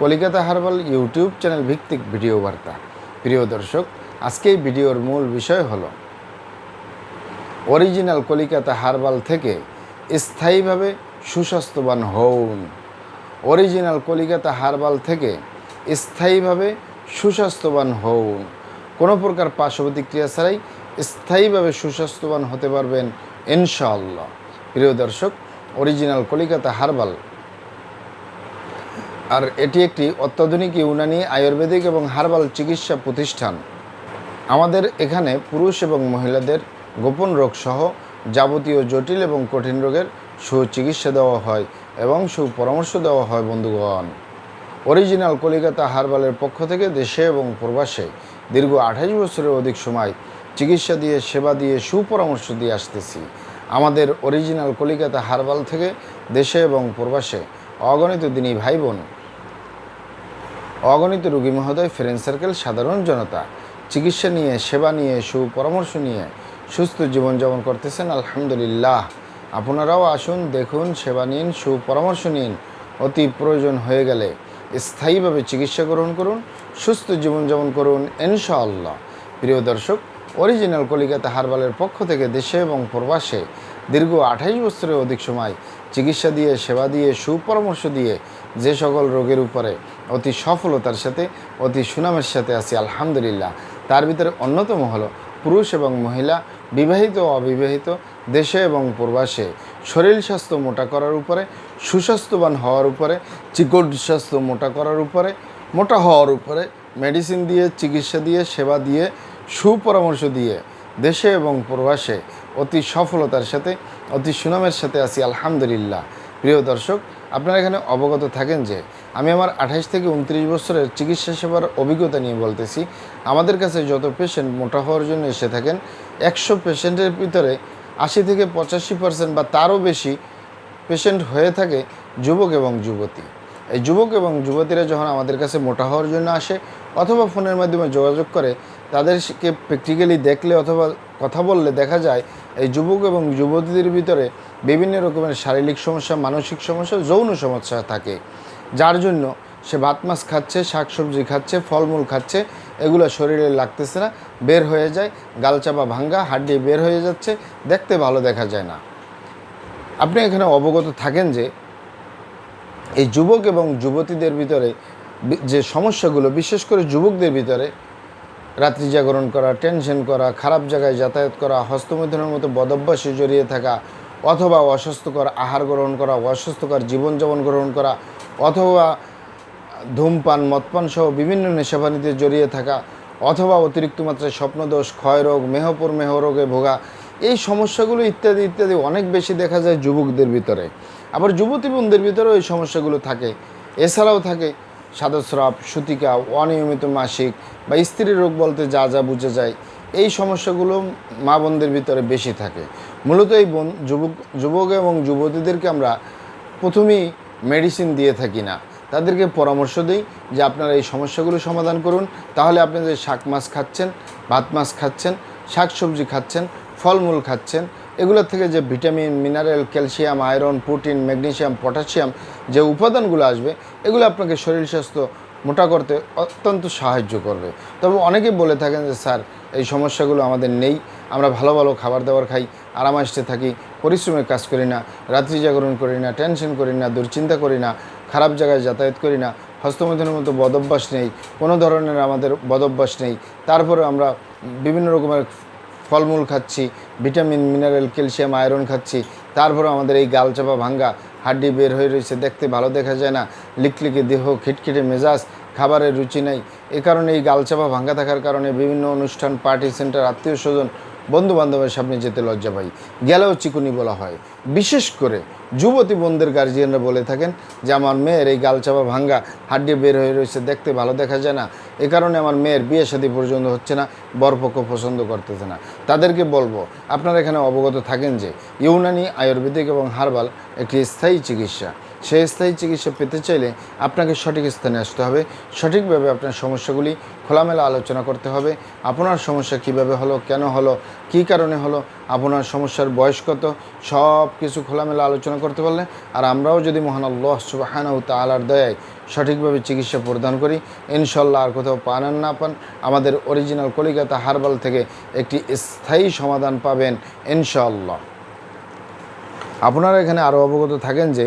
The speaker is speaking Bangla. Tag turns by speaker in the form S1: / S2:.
S1: কলিকাতা হারবাল ইউটিউব চ্যানেল ভিত্তিক ভিডিও বার্তা। প্রিয় দর্শক, আজকে এই ভিডিওর মূল বিষয় হল, অরিজিনাল কলিকাতা হারবাল থেকে স্থায়ীভাবে সুস্বাস্থ্যবান হন অরিজিনাল কলিকাতা হারবাল থেকে স্থায়ীভাবে সুস্বাস্থ্যবান হন কোনো প্রকার পার্শ্ব প্রতিক্রিয়া ছাড়াই স্থায়ীভাবে সুস্বাস্থ্যবান হতে পারবেন ইনশাআল্লাহ। প্রিয় দর্শক, অরিজিনাল কলিকাতা হারবাল আর এটি একটি অত্যাধুনিক ইউনানি আয়ুর্বেদিক এবং হার্বাল চিকিৎসা প্রতিষ্ঠান। আমাদের এখানে পুরুষ এবং মহিলাদের গোপন রোগ সহ যাবতীয় জটিল এবং কঠিন রোগের সুচিকিৎসা দেওয়া হয় এবং সুপরামর্শ দেওয়া হয় বন্ধুগণ। অরিজিনাল কলিকাতা হারবালের পক্ষ থেকে দেশে এবং প্রবাসে দীর্ঘ আঠাশ বছরের অধিক সময় চিকিৎসা দিয়ে, সেবা দিয়ে, সুপরামর্শ দিয়ে আসতেছি। আমাদের অরিজিনাল কলিকাতা হারবাল থেকে দেশে এবং প্রবাসে অগণিত দিনী ভাই বোন অগণিত রোগী মহোদয় ফ্রেন্ড সার্কেল সাধারণ জনতা। চিকিৎসা নিয়ে, সেবা নিয়ে, সুপরামর্শ নিয়ে সুস্থ জীবনযাপন করতেছেন, আলহামদুলিল্লাহ। আপনারাও আসুন, দেখুন, সেবা নিন, সুপরামর্শ নিন। অতি প্রয়োজন হয়ে গেলে স্থায়ীভাবে চিকিৎসা গ্রহণ করুন, সুস্থ জীবনযাপন করুন, ইনশাআল্লাহ। প্রিয় দর্শক অরিজিনাল কলিকাতা হারবালের পক্ষ থেকে দেশে এবং প্রবাসে দীর্ঘ আঠাইশ বছরের অধিক সময় চিকিৎসা দিয়ে, সেবা দিয়ে, সুপরামর্শ দিয়ে যে সকল রোগের উপরে অতি সফলতার সাথে, অতি সুনামের সাথে আছি, আলহামদুলিল্লাহ। তার ভিতরে অন্যতম হলো পুরুষ এবং মহিলা, বিবাহিত ও অবিবাহিত, দেশে এবং প্রবাসে। শরীর স্বাস্থ্য মোটা করার উপরে, সুস্বাস্থ্যবান হওয়ার উপরে চিকট স্বাস্থ্য মোটা করার উপরে, মোটা হওয়ার উপরে মেডিসিন দিয়ে, চিকিৎসা দিয়ে, সেবা দিয়ে, সুপরামর্শ দিয়ে, দেশে এবং প্রবাসে। অতি সফলতার সাথে, অতি সুনামের সাথে আছি, আলহামদুলিল্লাহ। প্রিয় দর্শক, আপনারা এখানে অবগত থাকেন যে, আমি আমার আঠাশ থেকে উনত্রিশ বছরের চিকিৎসা সেবার অভিজ্ঞতা নিয়ে বলতেছি। আমাদের কাছে যত পেশেন্ট মোটা হওয়ার জন্য এসে থাকেন, একশো পেশেন্টের ভিতরে আশি থেকে পঁচাশি পার্সেন্ট বা তারও বেশি পেশেন্ট হয়ে থাকে যুবক এবং যুবতী। এই যুবক এবং যুবতীরা যখন আমাদের কাছে মোটা হওয়ার জন্য আসে, অথবা ফোনের মাধ্যমে যোগাযোগ করে, তাদেরকে প্র্যাকটিক্যালি দেখলে অথবা কথা বললে দেখা যায় এই যুবক এবং যুবতীদের ভিতরে বিভিন্ন রকমের শারীরিক সমস্যা, মানসিক সমস্যা, যৌন সমস্যা থাকে। যার জন্য সে ভাত মাছ খাচ্ছে, শাকসবজি খাচ্ছে, ফলমূল খাচ্ছে, এগুলো শরীরে লাগতেছে না, বের হয়ে যায় গালচাপা ভাঙ্গা হাড্ডি বের হয়ে যাচ্ছে, দেখতে ভালো দেখা যায় না। আপনি এখানে অবগত থাকেন যে এই যুবক এবং যুবতীদের ভিতরে যে সমস্যাগুলো, বিশেষ করে যুবকদের ভিতরে রাত্রি জাগরণ করা টেনশন করা, খারাপ জায়গায় যাতায়াত করা, হস্তমৈথুনের মতো বদভ্যাসে জড়িয়ে থাকা, অথবা অস্বাস্থ্যকর আহার গ্রহণ করা, অস্বাস্থ্যকর জীবনযাপন গ্রহণ করা, অথবা ধূমপান, মদপান সহ বিভিন্ন নেশাপানিতে জড়িয়ে থাকা, অথবা অতিরিক্ত মাত্রায় স্বপ্নদোষ, ক্ষয়রোগ, মেহপুর মেহ রোগে ভোগা, এই সমস্যাগুলো ইত্যাদি ইত্যাদি অনেক বেশি দেখা যায় যুবকদের ভিতরে। আবার যুবতী বোনদের ভিতরেও এই সমস্যাগুলো থাকে। এছাড়াও থাকে। সাদস্রাব, সুতিকা, অনিয়মিত মাসিক বা স্ত্রীর রোগ বলতে যা যা বুঝে যায়, এই সমস্যাগুলো মা বোনদের ভিতরে বেশি থাকে। মূলত এই বোন, যুবক যুবক এবং যুবতীদেরকে আমরা প্রথমেই মেডিসিন দিয়ে থাকি না। তাদেরকে পরামর্শ দিই যে আপনারা এই সমস্যাগুলো সমাধান করুন। তাহলে আপনি যে শাক মাছ খাচ্ছেন, ভাত মাছ খাচ্ছেন শাক সবজি খাচ্ছেন, ফলমূল খাচ্ছেন এগুলোর থেকে যে vitamin, mineral, calcium, iron, protein magnesium potassium যে উপাদানগুলো আসবে, এগুলো আপনাকে শরীর স্বাস্থ্য মোটা করতে অত্যন্ত সাহায্য করবে। তবে অনেকেই বলে থাকেন যে, স্যার, এই সমস্যাগুলো আমাদের নেই, আমরা ভালো ভালো খাবার দাবার খাই আরামাইশে থাকি, পরিশ্রমের কাজ করি না, রাত্রি জাগরণ করি না, টেনশন করি না, দুশ্চিন্তা করি না, খারাপ জায়গায় যাতায়াত করি না, হস্তমৈথুনের মতো বদভ্যাস নেই, কোনো ধরনের আমাদের বদভ্যাস নেই। তারপরে আমরা বিভিন্ন রকমের ফলমূল খাচ্ছি, ভিটামিন, মিনারেল, ক্যালসিয়াম, আয়রন খাচ্ছি তারপরে আমাদের এই গালচাপা ভাঙ্গা হাড্ডি বের হয়ে রয়েছে, দেখতে ভালো দেখা যায় না। লিকলিকে দেহ, খিটখিটে মেজাজ, খাবারের রুচি নাই। এ কারণে এই গালচাপা ভাঙ্গা থাকার কারণে বিভিন্ন অনুষ্ঠান, পার্টি সেন্টার, আত্মীয় স্বজন বন্ধু বান্ধবের সামনে যেতে লজ্জা পাই। গেলেও চিকুনি বলা হয়। বিশেষ করে যুবতী বোনদের গার্জিয়ানরা বলে থাকেন যে, আমার মেয়ের এই গালচাপা ভাঙ্গা হাড্ডি বের হয়ে রয়েছে, দেখতে ভালো দেখা যায় না। এ কারণে আমার মেয়ের বিয়ে শাদী পর্যন্ত হচ্ছে না, বরপক্ষ পছন্দ করতেছে না। তাদেরকে বলব, আপনারা এখানে অবগত থাকেন যে, ইউনানি, আয়ুর্বেদিক এবং হার্বাল একটি স্থায়ী চিকিৎসা। সেই স্থায়ী চিকিৎসা পেতে চাইলে আপনাকে সঠিক স্থানে আসতে হবে। সঠিকভাবে আপনার সমস্যাগুলি খোলামেলা আলোচনা করতে হবে। আপনার সমস্যা কীভাবে হলো, কেন হলো, কী কারণে হলো, আপনার সমস্যার বয়স কত সব কিছু খোলামেলা আলোচনা করতে পারলে আর আমরাও যদি মহান আল্লাহ সুবাহানাউ তালার দয়ায় সঠিকভাবে চিকিৎসা প্রদান করি ইনশাল্লাহ আর কোথাও পান আর না পান আমাদের অরিজিনাল কলিকাতা হার্বাল থেকে একটি স্থায়ী সমাধান পাবেন ইনশাল্লাহ আপনারা এখানে আরও অবগত থাকেন যে